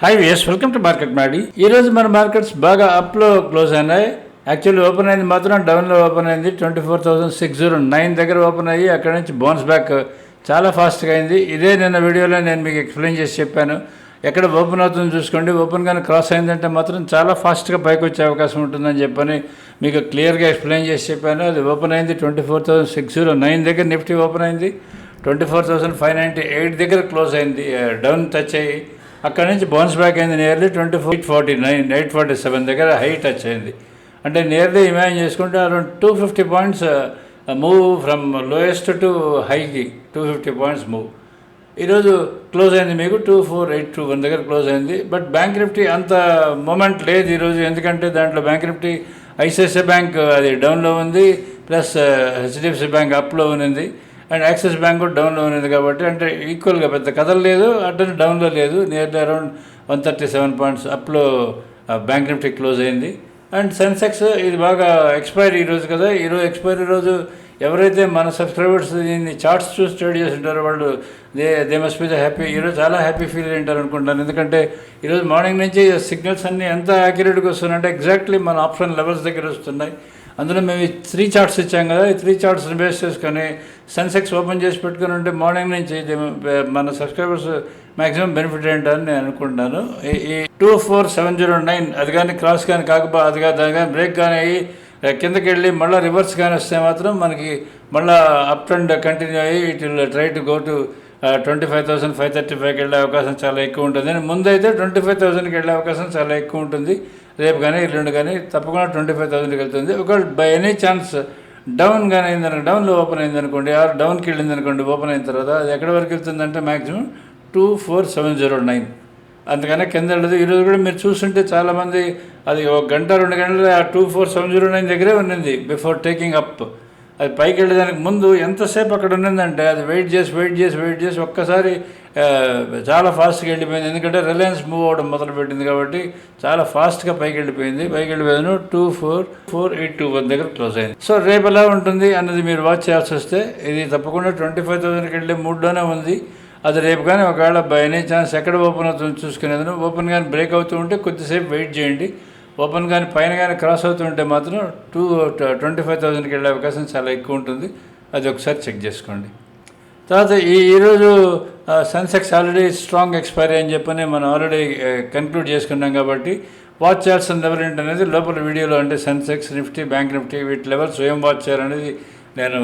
Hi yes welcome to market మాడి ఈరోజు మన మార్కెట్స్ బాగా అప్లో క్లోజ్ అయినాయి. యాక్చువల్లీ ఓపెన్ అయింది మాత్రం డౌన్లో ఓపెన్ అయింది. Twenty four thousand six zero nine దగ్గర ఓపెన్ అయ్యి అక్కడ నుంచి బౌన్స్ బ్యాక్ చాలా ఫాస్ట్గా అయింది. ఇదే నిన్న వీడియోలో నేను మీకు ఎక్స్ప్లెయిన్ చేసి చెప్పాను. ఎక్కడ ఓపెన్ అవుతుందో చూసుకోండి. ఓపెన్ కానీ క్రాస్ అయిందంటే మాత్రం చాలా ఫాస్ట్గా పైకి వచ్చే అవకాశం ఉంటుందని చెప్పని మీకు క్లియర్గా ఎక్స్ప్లెయిన్ చేసి చెప్పాను. అది ఓపెన్ అయింది twenty four thousand six zero nine దగ్గర నిఫ్టీ ఓపెన్ అయింది. Twenty four thousand five ninety eight దగ్గర క్లోజ్ అయింది. డౌన్ టచ్ అయ్యి అక్కడ నుంచి బౌన్స్ బ్యాక్ అయింది nearly twenty four eight forty nine eight forty seven దగ్గర హై టచ్ అయింది. అంటే నియర్లీ ఇమాజిన్ చేసుకుంటే around two fifty points move from lowest to హైకి two fifty points move ఈరోజు క్లోజ్ అయింది మీకు two four eight two one దగ్గర close అయింది. But bank Nifty అంత మూమెంట్ లేదు ఈరోజు ఎందుకంటే దాంట్లో బ్యాంక్ నిఫ్టీ ఐసిఐసిఐ బ్యాంక్ అది డౌన్లో ఉంది. ప్లస్ హెచ్డిఎఫ్సి బ్యాంక్ అప్లో ఉంది. అండ్ యాక్సిస్ బ్యాంక్ కూడా డౌన్లో ఉన్నది కాబట్టి అంటే ఈక్వల్గా పెద్ద కథలు లేదు అటు డౌన్లో లేదు. Nearly around one thirty seven points అప్లో bank Nifty close అయింది. అండ్ సెన్సెక్స్ ఇది బాగా ఎక్స్పైరీ ఈరోజు కదా. ఈరోజు ఎక్స్పైరీ రోజు ఎవరైతే మన సబ్స్క్రైబర్స్ దీన్ని చార్ట్స్ చూసి ట్రేడ్ చేసి ఉంటారో వాళ్ళు they they must be the happy ఈరోజు చాలా హ్యాపీ ఫీల్ అయింటారు అనుకుంటాను ఎందుకంటే ఈరోజు మార్నింగ్ నుంచి సిగ్నల్స్ అన్నీ ఎంత యాక్యురేట్గా వస్తున్నాయంటే ఎగ్జాక్ట్లీ మన ఆప్షన్ లెవెల్స్ దగ్గర వస్తున్నాయి. అందులో మేము త్రీ చార్ట్స్ ఇచ్చాం కదా. ఈ త్రీ చార్ట్స్ని బేస్ చేసుకొని సెన్సెక్స్ ఓపెన్ చేసి పెట్టుకుని ఉంటే మార్నింగ్ నుంచి మన సబ్స్క్రైబర్స్ మ్యాక్సిమం బెనిఫిట్ ఏంటని నేను అనుకుంటున్నాను. ఈ ఈ two four seven zero nine అది కానీ క్రాస్ కానీ కాకపోతే అది కానీ దాని కానీ బ్రేక్ కానీ అయ్యి కిందకి వెళ్ళి మళ్ళీ రివర్స్ కానీ వస్తే మాత్రం మనకి మళ్ళీ అప్ అండ్ కంటిన్యూ అయ్యి it will try to go to twenty five thousand five thirty ఫైవ్కి వెళ్ళే అవకాశం చాలా ఎక్కువ ఉంటుంది. ముందైతే ట్వంటీ ఫైవ్ థౌసండ్కి వెళ్ళే అవకాశం చాలా ఎక్కువ ఉంటుంది. రేపు కానీ ఎల్లుండి కానీ తప్పకుండా ట్వంటీ ఫైవ్ థౌసండ్కి వెళ్తుంది. ఒకవేళ బై ఎనీ ఛాన్స్ డౌన్ కానీ అయింది డౌన్లో ఓపెన్ అయింది అనుకోండి ఆర్ డౌన్కి వెళ్ళింది అనుకోండి ఓపెన్ అయిన తర్వాత అది ఎక్కడి వరకు వెళ్తుందంటే maximum two four seven zero nine. అందుకనే కింద వెళ్ళదు. ఈరోజు కూడా మీరు చూస్తుంటే చాలామంది అది ఒక గంట రెండు గంటలు ఆ two four seven zero nine దగ్గరే ఉన్నింది బిఫోర్ టేకింగ్ అప్. అది పైకి వెళ్ళేదానికి ముందు ఎంతసేపు అక్కడ ఉన్నిందంటే అది వెయిట్ చేసి వెయిట్ చేసి వెయిట్ చేసి ఒక్కసారి చాలా ఫాస్ట్గా వెళ్ళిపోయింది. ఎందుకంటే రిలయన్స్ మూవ్ అవ్వడం మొదలుపెట్టింది కాబట్టి చాలా ఫాస్ట్గా పైకి వెళ్ళిపోయింది. పైకి వెళ్ళిపోయాను two four four eight two one దగ్గర క్లోజ్ అయింది. సో రేపు ఎలా ఉంటుంది అన్నది మీరు వాచ్ చేయాల్సి వస్తే ఇది తప్పకుండా ట్వంటీ ఫైవ్ థౌసండ్కి వెళ్ళే మూడ్లోనే ఉంది. అది రేపు కానీ ఒకవేళ బై ఎనీ ఛాన్స్ ఎక్కడ ఓపెన్ అవుతుందో చూసుకునేది ఓపెన్ కానీ బ్రేక్ అవుతూ ఉంటే కొద్దిసేపు వెయిట్ చేయండి. ఓపెన్ కానీ పైన కానీ క్రాస్ అవుతుంటే మాత్రం టూ ట్వంటీ ఫైవ్ థౌసండ్కి వెళ్ళే అవకాశం చాలా ఎక్కువ ఉంటుంది. అది ఒకసారి చెక్ చేసుకోండి. తర్వాత ఈ ఈరోజు సన్సెక్స్ ఆల్రెడీ స్ట్రాంగ్ ఎక్స్పైరీ అని చెప్పని మనం ఆల్రెడీ కన్క్లూడ్ చేసుకున్నాం కాబట్టి వాచ్ చేయాల్సిన లెవెల్ ఏంటనేది లోపల వీడియోలో అంటే సెన్సెక్స్ నిఫ్టీ బ్యాంక్ నిఫ్టీ వీటి లెవెల్స్ ఏం వాచ్ చేయాలనేది నేను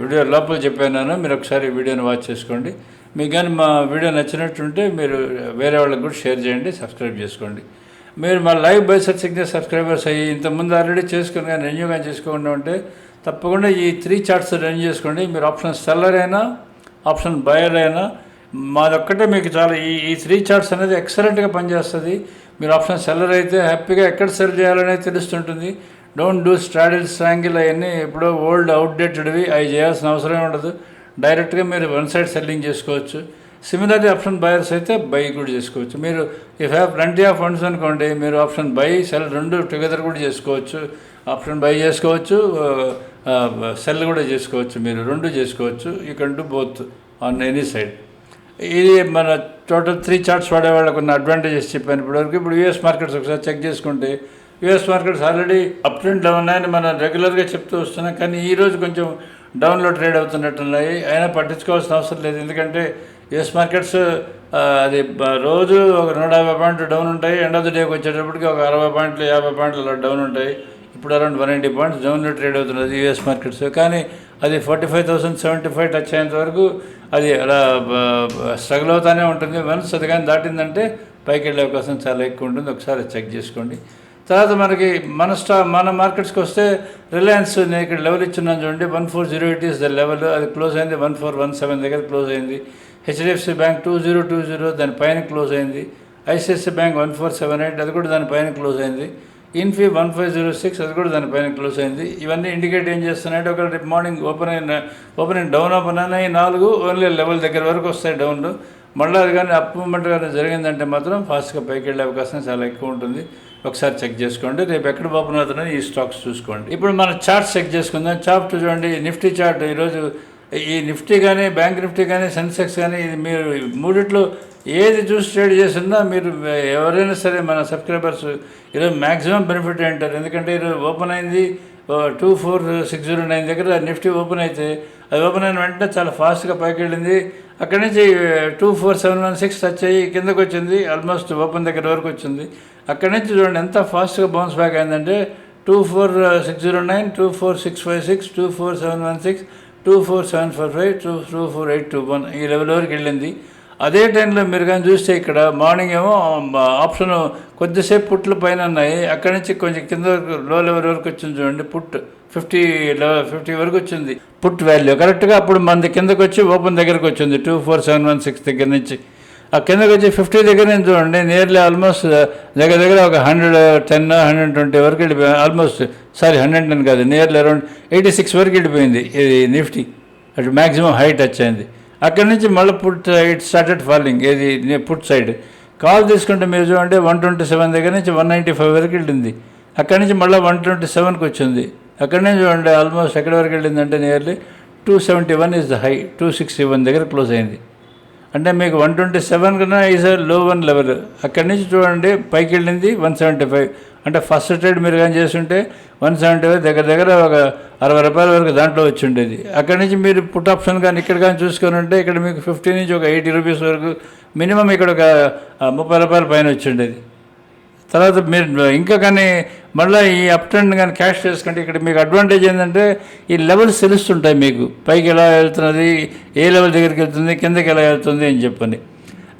వీడియో లోపల చెప్పాను. మీరు ఒకసారి వీడియోని వాచ్ చేసుకోండి. మీకు కానీ మా వీడియో నచ్చినట్టుంటే మీరు వేరే వాళ్ళకి కూడా షేర్ చేయండి సబ్స్క్రైబ్ చేసుకోండి. మీరు మా లైవ్ బై సిగ్నల్ సబ్స్క్రైబర్స్ అయ్యి ఇంతకుముందు ఆల్రెడీ చేసుకుని కానీ రెన్యూ కానీ చేసుకోకుండా ఉంటే తప్పకుండా ఈ త్రీ చార్ట్స్ రెన్యూ చేసుకోండి. మీరు ఆప్షన్ సెల్లర్ అయినా ఆప్షన్ బయర్ అయినా మాదొక్కటే మీకు చాలా ఈ ఈ త్రీ చార్ట్స్ అనేది ఎక్సలెంట్గా పనిచేస్తుంది. మీరు ఆప్షన్ సెల్లర్ అయితే హ్యాపీగా ఎక్కడ సెల్ చేయాలనేది తెలుస్తుంటుంది. డోంట్ డూ స్ట్రాడిల్ స్ట్రాంగిల్ అవన్నీ ఎప్పుడో ఓల్డ్ అవుట్డేటెడ్వి అవి చేయాల్సిన అవసరం ఉండదు. డైరెక్ట్గా మీరు వన్ సైడ్ సెల్లింగ్ చేసుకోవచ్చు. సిమిలర్లీ ఆప్షన్ బయర్స్ అయితే బై కూడా చేసుకోవచ్చు. మీరు if have plenty of funds అనుకోండి మీరు ఆప్షన్ బై సెల్ రెండు టుగెదర్ కూడా చేసుకోవచ్చు. ఆప్షన్ బై చేసుకోవచ్చు సెల్ కూడా చేసుకోవచ్చు మీరు రెండు చేసుకోవచ్చు. You can do both on any side ఇది మన టోటల్ త్రీ చార్ట్స్ వాడే వాళ్ళకు ఉన్న అడ్వాంటేజెస్ చెప్పాను ఇప్పటివరకు. ఇప్పుడు యూఎస్ మార్కెట్స్ ఒకసారి చెక్ చేసుకుంటే US markets already up down ఉన్నాయని మనం రెగ్యులర్గా చెప్తూ వస్తున్నాం. కానీ ఈరోజు కొంచెం డౌన్లో ట్రేడ్ అవుతున్నట్టున్నాయి. అయినా పట్టించుకోవాల్సిన అవసరం లేదు. ఎందుకంటే యుఎస్ మార్కెట్స్ అది రోజు ఒక నూట యాభై పాయింట్లు డౌన్ ఉంటాయి. ఎండ్ ఆఫ్ ద డేకి వచ్చేటప్పటికి ఒక అరవై పాయింట్లు యాభై పాయింట్లు అలా డౌన్ ఉంటాయి. ఇప్పుడు అరౌండ్ వన్ ఎయిటీ పాయింట్స్ డౌన్లో ట్రేడ్ అవుతున్నది యూఎస్ మార్కెట్స్. కానీ అది forty five thousand seventy five touch అయ్యేంత వరకు అది అలా స్ట్రగుల్ అవుతానే ఉంటుంది. వన్స్ అది కానీ దాటిందంటే పైకి వెళ్ళే అవకాశం చాలా ఎక్కువ ఉంటుంది. ఒకసారి చెక్ చేసుకోండి. తర్వాత మనకి మన స్టా మన మార్కెట్స్కి వస్తే రిలయన్స్ నేను ఇక్కడ లెవెల్ ఇచ్చున్నాను చూడండి. One four zero eight is the level. అది క్లోజ్ అయింది వన్ ఫోర్ వన్ సెవెన్ దగ్గర క్లోజ్ అయింది. HDFC bank two zero two zero దాని పైన క్లోజ్ అయింది. ICICI bank one four seven eight అది కూడా దాని పైన క్లోజ్ అయింది. Infy one five zero six అది కూడా దానిపైన క్లోజ్ అయింది. ఇవన్నీ ఇండికేట్ ఏం చేస్తున్నాయంటే ఒక రేపు మార్నింగ్ ఓపెన్ అయిన ఓపెన్ అయిన డౌన్ ఓపెన్ అయినాయి నాలుగు ఓన్లీ లెవెల్ దగ్గర వరకు వస్తాయి డౌన్లు మళ్ళీ అది కానీ అప్ మూమెంట్ కానీ జరిగిందంటే మాత్రం ఫాస్ట్గా పైకి వెళ్ళే అవకాశం చాలా ఎక్కువ ఉంటుంది. ఒకసారి చెక్ చేసుకోండి. రేపు ఎక్కడ ఓపెన్ అవుతున్నాయి ఈ స్టాక్స్ చూసుకోండి. ఇప్పుడు మన చార్ట్ చెక్ చేసుకుందాం. చార్ట్ చూడండి. నిఫ్టీ చార్ట్ ఈరోజు ఈ నిఫ్టీ కానీ బ్యాంక్ నిఫ్టీ కానీ సెన్సెక్స్ కానీ ఇది మీరు మూడిట్లో ఏది చూసి ట్రేడ్ చేసినా మీరు ఎవరైనా సరే మన సబ్స్క్రైబర్స్ ఈరోజు మ్యాక్సిమం బెనిఫిట్ అంటారు ఎందుకంటే ఈరోజు ఓపెన్ అయింది two four six zero nine దగ్గర నిఫ్టీ ఓపెన్ అయితే అది ఓపెన్ అయిన వెంటనే చాలా ఫాస్ట్గా పైకి వెళ్ళింది అక్కడి నుంచి two four seven one six touch అయ్యి కిందకు వచ్చింది ఆల్మోస్ట్ ఓపెన్ దగ్గర వరకు వచ్చింది. అక్కడి నుంచి చూడండి ఎంత ఫాస్ట్గా బౌన్స్ బ్యాక్ అయిందంటే two four six zero nine two four six five six two four seven one six two four seven four five two two four eight two one ఈ లెవెల్ వరకు వెళ్ళింది. అదే టైంలో మీరు కానీ చూస్తే ఇక్కడ మార్నింగ్ ఏమో ఆప్షన్ కొద్దిసేపు పుట్లు పైన ఉన్నాయి. అక్కడి నుంచి కొంచెం కింద వరకు లో లెవెల్ వరకు వచ్చింది చూడండి పుట్ ఫిఫ్టీ లెవెల్ ఫిఫ్టీ వరకు వచ్చింది. పుట్ వాల్యూ కరెక్ట్గా అప్పుడు మనది కిందకు వచ్చి ఓపెన్ దగ్గరకు వచ్చింది two four seven one six దగ్గర నుంచి. ఆ కిందకు వచ్చి ఫిఫ్టీ దగ్గర నుంచి చూడండి నియర్లీ ఆల్మోస్ట్ దగ్గర దగ్గర ఒక హండ్రెడ్ టెన్ హండ్రెడ్ ట్వంటీ వరకు వెళ్ళిపోయి ఆల్మోస్ట్ సారీ హండ్రెడ్ టెన్ కాదు నియర్లీ అరౌండ్ ఎయిటీ సిక్స్ వరకు వెళ్ళిపోయింది ఇది నిఫ్టీ. అటు మ్యాక్సిమం హైట్ టచ్ అయింది. అక్కడి నుంచి మళ్ళీ పుట్ ఇట్ స్టార్టెడ్ ఫాలింగ్ ఏది పుట్ సైడ్ కాల్ తీసుకుంటే మీరు చూడండి వన్ ట్వంటీ సెవెన్ దగ్గర నుంచి వన్ నైంటీ ఫైవ్ వరకు వెళ్ళింది. అక్కడి నుంచి మళ్ళీ వన్ ట్వంటీ సెవెన్కి వచ్చింది. అక్కడి నుంచి చూడండి ఆల్మోస్ట్ ఎక్కడి వరకు వెళ్ళింది అంటే nearly two seventy one is the high two sixty one దగ్గర క్లోజ్ అయింది. అంటే మీకు వన్ ట్వంటీ సెవెన్ కన్నా ఈజ్లో వన్ లెవెల్ అక్కడి నుంచి చూడండి పైకి వెళ్ళింది వన్ సెవెంటీ ఫైవ్ అంటే ఫస్ట్ ట్రేడ్ మీరు కానీ చేస్తుంటే వన్ సెవెంటీ ఫైవ్ దగ్గర దగ్గర ఒక అరవై రూపాయల వరకు దాంట్లో వచ్చి ఉండేది. అక్కడి నుంచి మీరు పుట్ ఆప్షన్ కానీ ఇక్కడ కానీ చూసుకొని ఉంటే ఇక్కడ మీకు ఫిఫ్టీ నుంచి ఒక ఎయిటీ రూపీస్ వరకు మినిమం ఇక్కడ ఒక ముప్పై రూపాయల పైన వచ్చి ఉండేది. తర్వాత మీరు ఇంకా కానీ మళ్ళీ ఈ అప్ ట్రెండ్ కానీ క్యాష్ చేసుకుంటే ఇక్కడ మీకు అడ్వాంటేజ్ ఏంటంటే ఈ లెవెల్స్ తెలుస్తుంటాయి మీకు. పైకి ఎలా వెళ్తున్నది ఏ లెవెల్ దగ్గరికి వెళ్తుంది కిందకి ఎలా వెళ్తుంది అని చెప్పని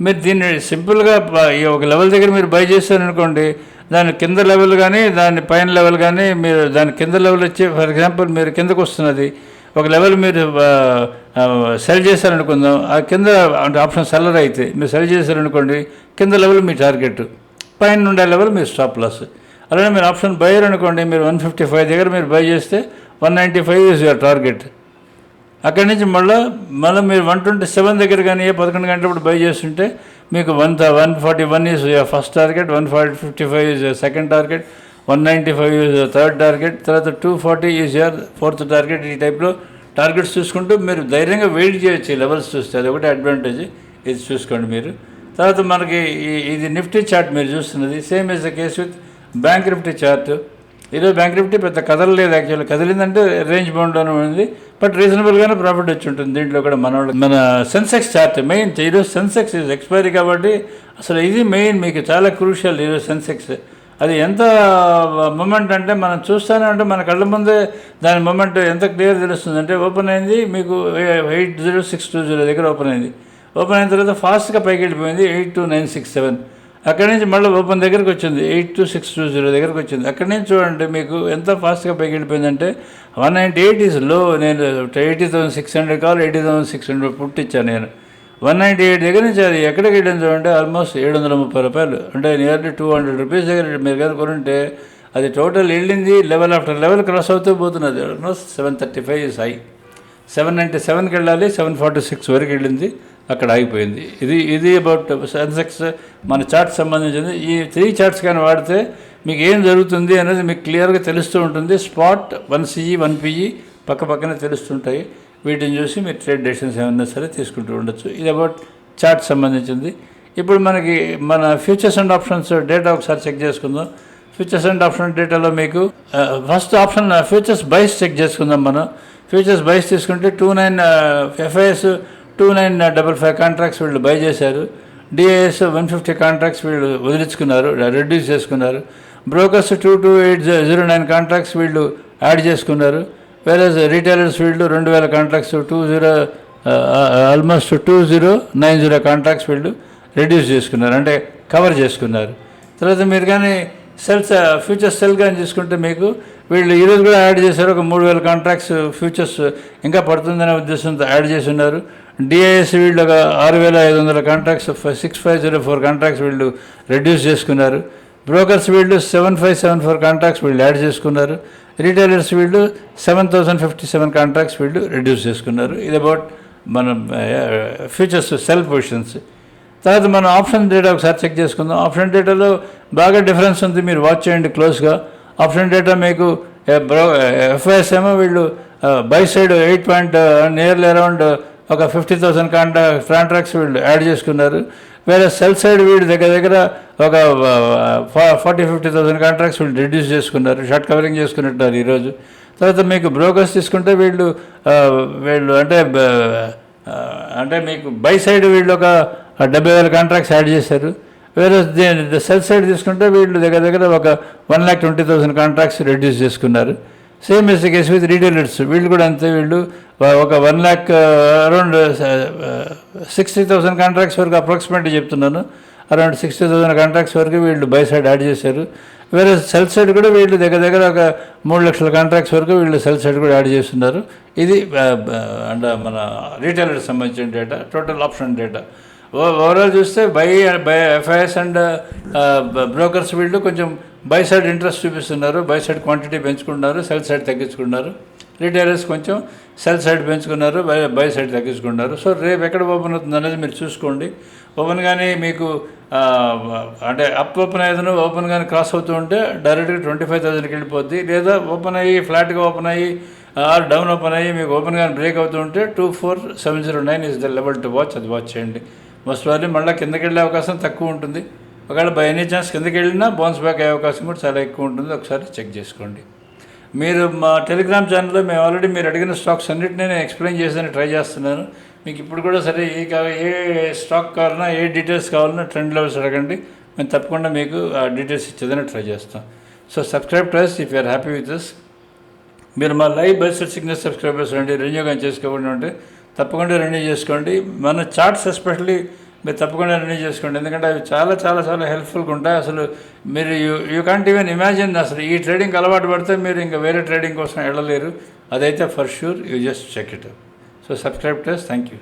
మీరు దీన్ని సింపుల్గా ఈ ఒక లెవెల్ దగ్గర మీరు బై చేశారనుకోండి దాని కింద లెవెల్ కానీ దాని పైన లెవెల్ కానీ మీరు దాని కింద లెవెల్ వచ్చి ఫర్ ఎగ్జాంపుల్ మీరు కిందకు వస్తున్నది ఒక లెవెల్ మీరు సెల్ చేశారనుకుందాం ఆ కింద అంటే ఆప్షన్ సెల్లర్ అయితే మీరు సెల్ చేశారనుకోండి కింద లెవెల్ మీ టార్గెట్. పైన ఉండే లెవెల్ మీరు స్టాప్ లాస్ అలానే మీరు ఆప్షన్ బయర్ అనుకోండి మీరు వన్ ఫిఫ్టీ ఫైవ్ దగ్గర మీరు బై చేస్తే one ninety five is your target అక్కడి నుంచి మళ్ళీ మళ్ళీ మీరు వన్ ట్వంటీ సెవెన్ దగ్గర కానీ ఏ పదకొండు గంటలప్పుడు బై చేస్తుంటే మీకు one one forty one is first target one forty fifty five is second target one ninety five is third target తర్వాత two forty is your fourth target ఈ టైప్లో టార్గెట్స్ చూసుకుంటూ మీరు ధైర్యంగా వెయిట్ చేయొచ్చు ఈ లెవెల్స్ చూస్తే. అది ఒకటి అడ్వాంటేజ్ ఇది చూసుకోండి మీరు. తర్వాత మనకి ఇది నిఫ్టీ చార్ట్ మీరు చూస్తున్నది. Same is the case with bank Nifty chart ఈరోజు బ్యాంక్ నిఫ్టీ పెద్ద కదలలేదు యాక్చువల్లీ కదిలిందంటే రేంజ్ బౌండ్లోనే ఉంది. బట్ రీజనబుల్గానే ప్రాఫిట్ వచ్చి ఉంటుంది. దీంట్లో కూడా మన వాళ్ళు మన సెన్సెక్స్ చార్ట్ మెయిన్ ఈరోజు సెన్సెక్స్ ఇది ఎక్స్పైరీ కాబట్టి అసలు ఇది మెయిన్ మీకు చాలా క్రూషియల్ ఈరోజు సెన్సెక్స్ అది ఎంత మూమెంట్ అంటే మనం చూస్తూనే ఉంటే మన కళ్ళ ముందే దాని మూమెంట్ ఎంత క్లియర్ తెలుస్తుంది అంటే ఓపెన్ అయింది. మీకు eight zero six two zero దగ్గర ఓపెన్ అయింది. ఓపెన్ అయిన తర్వాత ఫాస్ట్గా పైకి వెళ్ళిపోయింది eight two nine six seven. అక్కడి నుంచి మళ్ళీ ఓపెన్ దగ్గరికి వచ్చింది. Eight two six two zero దగ్గరికి వచ్చింది. అక్కడి నుంచి చూడండి మీకు ఎంత ఫాస్ట్గా పైకి వెళ్ళిపోయిందంటే వన్ నైంటీ ఎయిట్ ఈజ్లో నేను ఎయిటీ థౌసండ్ సిక్స్ హండ్రెడ్ కావాలి ఎయిటీ థౌసండ్ సిక్స్ హండ్రెడ్ పుట్టించాను నేను. వన్ నైంటీ ఎయిట్ దగ్గర నుంచి అది ఎక్కడికి వెళ్ళింది చూడండి ఆల్మోస్ట్ ఏడు వందల ముప్పై రూపాయలు. అంటే నియర్లీ టూ హండ్రెడ్ రూపీస్ దగ్గర మీరు కనుక కొనుంటే అది టోటల్ వెళ్ళింది లెవెల్ ఆఫ్టర్ లెవెల్ క్రాస్ అవుతూ పోతున్నది. Almost seven thirty five is high. Seven ninety సెవెన్కి వెళ్ళాలి సెవెన్ ఫార్టీ సిక్స్ వరకు వెళ్ళింది. అక్కడ ఆగిపోయింది. ఇది ఇది అబౌట్ సెన్సెక్స్ మన చార్ట్ సంబంధించింది. ఈ త్రీ చార్ట్స్ కానీ వాడితే మీకు ఏం జరుగుతుంది అనేది మీకు క్లియర్గా తెలుస్తూ ఉంటుంది. Spot one CE one PE పక్క పక్కనే తెలుస్తుంటాయి. వీటిని చూసి మీరు ట్రేడ్ డెసిషన్స్ ఏమన్నా సరే తీసుకుంటూ ఉండొచ్చు. ఇది అబౌట్ చార్ట్ సంబంధించింది. ఇప్పుడు మనకి మన ఫ్యూచర్స్ అండ్ ఆప్షన్స్ డేటా ఒకసారి చెక్ చేసుకుందాం. ఫ్యూచర్స్ అండ్ ఆప్షన్ డేటాలో మీకు first option futures buys check చేసుకుందాం మనం. ఫ్యూచర్స్ బైస్ తీసుకుంటే two nine FIIs two nine double five contracts వీళ్ళు బై చేశారు. డిఐఎస్ వన్ ఫిఫ్టీ కాంట్రాక్ట్స్ వీళ్ళు వదిలించుకున్నారు. రెడ్యూస్ చేసుకున్నారు. Brokers two two eight zero nine contracts వీళ్ళు యాడ్ చేసుకున్నారు. వేరే రీటైలర్స్ వీళ్ళు రెండు వేల contracts two zero almost two zero nine zero contracts వీళ్ళు రెడ్యూస్ చేసుకున్నారు. అంటే కవర్ చేసుకున్నారు. తర్వాత మీరు కానీ సెల్స్ ఫ్యూచర్ సెల్ కానీ తీసుకుంటే మీకు వీళ్ళు ఈరోజు కూడా యాడ్ చేశారు. ఒక మూడు వేల కాంట్రాక్ట్స్ ఫ్యూచర్స్ ఇంకా పడుతుందనే ఉద్దేశంతో యాడ్ చేసి ఉన్నారు. డిఐఎస్ వీళ్ళు ఒక ఆరు వేల ఐదు వందల contracts six five zero four contracts వీళ్ళు రెడ్యూస్ చేసుకున్నారు. బ్రోకర్స్ వీళ్ళు seven five seven four contracts వీళ్ళు యాడ్ చేసుకున్నారు. రీటైలర్స్ వీళ్ళు seven thousand fifty seven contracts వీళ్ళు రెడ్యూస్ చేసుకున్నారు. ఇది అబౌట్ మన ఫ్యూచర్స్ సెల్ పొజిషన్స్ తర్వాత మనం ఆప్షన్ డేటా ఒకసారి చెక్ చేసుకుందాం. ఆప్షన్ డేటాలో బాగా డిఫరెన్స్ ఉంది. మీరు వాచ్ చేయండి క్లోజ్గా ఆప్షన్ డేటా మీకు ఎఫ్ఐఎస్ ఏమో వీళ్ళు buy side eight point nearly around ఒక ఫిఫ్టీ థౌసండ్ కాంట్రా కాంట్రాక్ట్స్ వీళ్ళు యాడ్ చేసుకున్నారు. వేరే సెల్ సైడ్ వీడి దగ్గర దగ్గర ఒక ఫార్టీ ఫిఫ్టీ థౌసండ్ కాంట్రాక్ట్స్ వీళ్ళు రిడ్యూస్ చేసుకున్నారు. షార్ట్ కవరింగ్ చేసుకున్నట్టున్నారు ఈరోజు. తర్వాత మీకు బ్రోకర్స్ తీసుకుంటే వీళ్ళు వీళ్ళు అంటే అంటే మీకు బై సైడ్ వీళ్ళు ఒక డెబ్బై వేల కాంట్రాక్ట్స్ యాడ్ చేశారు. వేరే సెల్ సైడ్ తీసుకుంటే వీళ్ళు దగ్గర దగ్గర ఒక one lakh twenty thousand contracts reduce చేసుకున్నారు. Same as case with retailers వీళ్ళు కూడా అంతే వీళ్ళు ఒక one lakh around sixty thousand contracts వరకు అప్రాక్సిమేట్లీ చెప్తున్నాను. అరౌండ్ సిక్స్టీ థౌసండ్ కాంట్రాక్ట్స్ వరకు వీళ్ళు బై సైడ్ యాడ్ చేశారు. వేరే సెల్ సైడ్ కూడా వీళ్ళు దగ్గర దగ్గర ఒక మూడు లక్షల కాంట్రాక్ట్స్ వరకు వీళ్ళు సెల్ సైడ్ కూడా యాడ్ చేస్తున్నారు. ఇది అంటే మన రీటైలర్కి సంబంధించిన data total option data overall చూస్తే buy buy FIIs and brokers వీళ్ళు కొంచెం బై సైడ్ ఇంట్రెస్ట్ చూపిస్తున్నారు బై సైడ్ క్వాంటిటీ పెంచుకున్నారు సెల్ సైడ్ తగ్గించుకున్నారు. రిటైలర్స్ కొంచెం సెల్ సైడ్ పెంచుకున్నారు బై బై సైడ్ తగ్గించుకున్నారు. సో రేపు ఎక్కడ ఓపెన్ అవుతుంది అనేది మీరు చూసుకోండి. ఓపెన్ కానీ మీకు అంటే అప్ ఓపెన్ అయ్యేదను ఓపెన్ కానీ క్రాస్ అవుతూ ఉంటే డైరెక్ట్గా ట్వంటీ ఫైవ్ థౌసండ్కి వెళ్ళిపోద్ది. లేదా ఓపెన్ అయ్యి ఫ్లాట్గా ఓపెన్ అయ్యి ఆర్ డౌన్ ఓపెన్ అయ్యి మీకు ఓపెన్ కానీ బ్రేక్ అవుతూ ఉంటే two four seven zero nine is the level to watch అది వాచ్ చేయండి. మోస్ట్ వారి మళ్ళీ కిందకి వెళ్ళే అవకాశం తక్కువ ఉంటుంది. ఒకవేళ బై ఎనీ ఛాన్స్ కిందకి వెళ్ళినా బౌన్స్ బ్యాక్ అయ్యే అవకాశం కూడా చాలా ఎక్కువ ఉంటుంది. ఒకసారి చెక్ చేసుకోండి. మీరు మా టెలిగ్రామ్ ఛానల్లో మేము ఆల్రెడీ మీరు అడిగిన స్టాక్స్ అన్నిటిని నేను ఎక్స్ప్లెయిన్ చేసాను ట్రై చేస్తున్నాను. మీకు ఇప్పుడు కూడా సరే ఏ కా- ఏ స్టాక్ కావాలన్నా ఏ డీటెయిల్స్ కావాలన్నా ట్రెండ్ లెవెల్స్ అడగండి. మేము తప్పకుండా మీకు ఆ డీటెయిల్స్ ఇచ్చేదని ట్రై చేస్తాం. So subscribe to if you're happy with this మీరు మా లైవ్ బెస్ట్ సిగ్నల్ సబ్స్క్రైబర్స్ అండి రెన్యూ కానీ చేసుకోకుండా ఉంటే తప్పకుండా రెన్యూ చేసుకోండి. మన చార్ట్స్ ఎస్పెషల్లీ మీరు తప్పకుండా రెన్యూ చేసుకోండి. ఎందుకంటే అవి చాలా చాలా చాలా హెల్ప్ఫుల్గా ఉంటాయి. అసలు మీరు you you can't even imagine అసలు ఈ ట్రేడింగ్ అలవాటు పడితే మీరు ఇంకా వేరే ట్రేడింగ్ కోసం వెళ్ళలేరు. అదైతే for sure you just check it so subscribe టెస్ thank you